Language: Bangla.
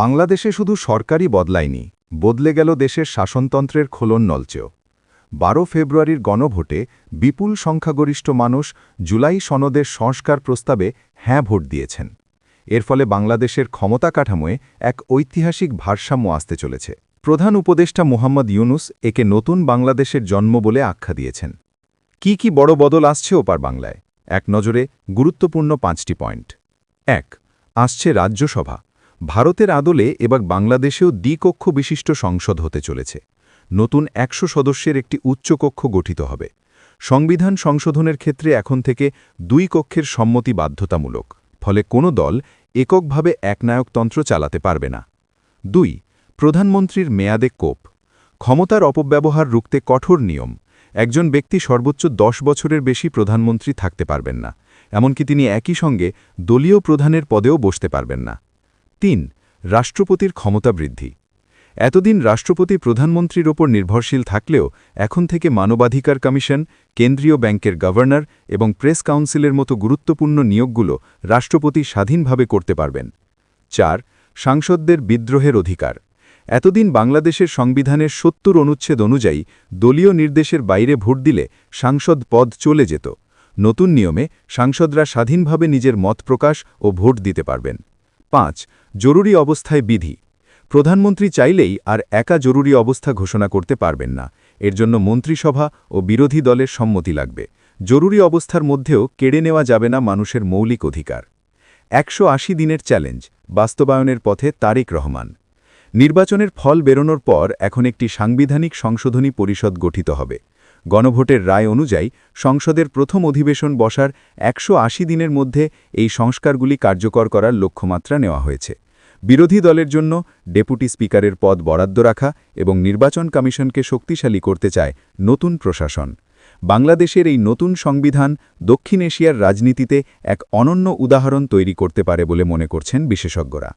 বাংলাদেশে শুধু সরকারই বদলায়নি, বদলে গেল দেশের শাসনতন্ত্রের খোলন নলচেও। বারো ফেব্রুয়ারির গণভোটে বিপুল সংখ্যাগরিষ্ঠ মানুষ জুলাই সনদের সংস্কার প্রস্তাবে হ্যাঁ ভোট দিয়েছেন। এর ফলে বাংলাদেশের ক্ষমতা কাঠামোয় এক ঐতিহাসিক ভারসাম্য আসতে চলেছে। প্রধান উপদেষ্টা মোহাম্মদ ইউনুস একে নতুন বাংলাদেশের জন্ম বলে আখ্যা দিয়েছেন। কি কি বড় বদল আসছে ওপার বাংলায়? এক নজরে গুরুত্বপূর্ণ পাঁচটি পয়েন্ট। এক, আসছে রাজ্যসভা। ভারতের আদলে এবার বাংলাদেশেও দ্বিকক্ষ বিশিষ্ট সংসদ হতে চলেছে। নতুন একশো সদস্যের একটি উচ্চকক্ষ গঠিত হবে। সংবিধান সংশোধনের ক্ষেত্রে এখন থেকে দুই কক্ষের সম্মতি বাধ্যতামূলক। ফলে কোনো দল এককভাবে একনায়কতন্ত্র চালাতে পারবে না। দুই, প্রধানমন্ত্রীর মেয়াদে কোপ। ক্ষমতার অপব্যবহার রুখতে কঠোর নিয়ম। একজন ব্যক্তি সর্বোচ্চ দশ বছরের বেশি প্রধানমন্ত্রী থাকতে পারবেন না। এমনকি তিনি একই সঙ্গে দলীয় প্রধানের পদেও বসতে পারবেন না। তিন, রাষ্ট্রপতির ক্ষমতা বৃদ্ধি। এতদিন রাষ্ট্রপতি প্রধানমন্ত্রীর ওপর নির্ভরশীল থাকলেও এখন থেকে মানবাধিকার কমিশন, কেন্দ্রীয় ব্যাংকের গভর্নর এবং প্রেস কাউন্সিলের মতো গুরুত্বপূর্ণ নিয়োগগুলো রাষ্ট্রপতি স্বাধীনভাবে করতে পারবেন। চার, সাংসদদের বিদ্রোহের অধিকার। এতদিন বাংলাদেশের সংবিধানের সত্তর অনুচ্ছেদ অনুযায়ী দলীয় নির্দেশের বাইরে ভোট দিলে সাংসদ পদ চলে যেত। নতুন নিয়মে সাংসদরা স্বাধীনভাবে নিজের মত প্রকাশ ও ভোট দিতে পারবেন। পাঁচ, জরুরি অবস্থায় বিধি। প্রধানমন্ত্রী চাইলেই আর একা জরুরি অবস্থা ঘোষণা করতে পারবেন না। এর জন্য মন্ত্রিসভা ও বিরোধী দলের সম্মতি লাগবে। জরুরি অবস্থার মধ্যেও কেড়ে নেওয়া যাবে না মানুষের মৌলিক অধিকার। একশো আশি দিনের চ্যালেঞ্জ, বাস্তবায়নের পথে তারেক রহমান। নির্বাচনের ফল বেরোনোর পর এখন একটি সাংবিধানিক সংশোধনী পরিষদ গঠিত হবে। গণভোটের রায় অনুযায়ী সংসদের প্রথম অধিবেশন বসার একশো আশি দিনের মধ্যে এই সংস্কারগুলি কার্যকর করার লক্ষ্যমাত্রা নেওয়া হয়েছে। বিরোধী দলের জন্য ডেপুটি স্পিকারের পদ বরাদ্দ রাখা এবং নির্বাচন কমিশনকে শক্তিশালী করতে চায় নতুন প্রশাসন। বাংলাদেশের এই নতুন সংবিধান দক্ষিণ এশিয়ার রাজনীতিতে এক অনন্য উদাহরণ তৈরি করতে পারে বলে মনে করছেন বিশেষজ্ঞরা।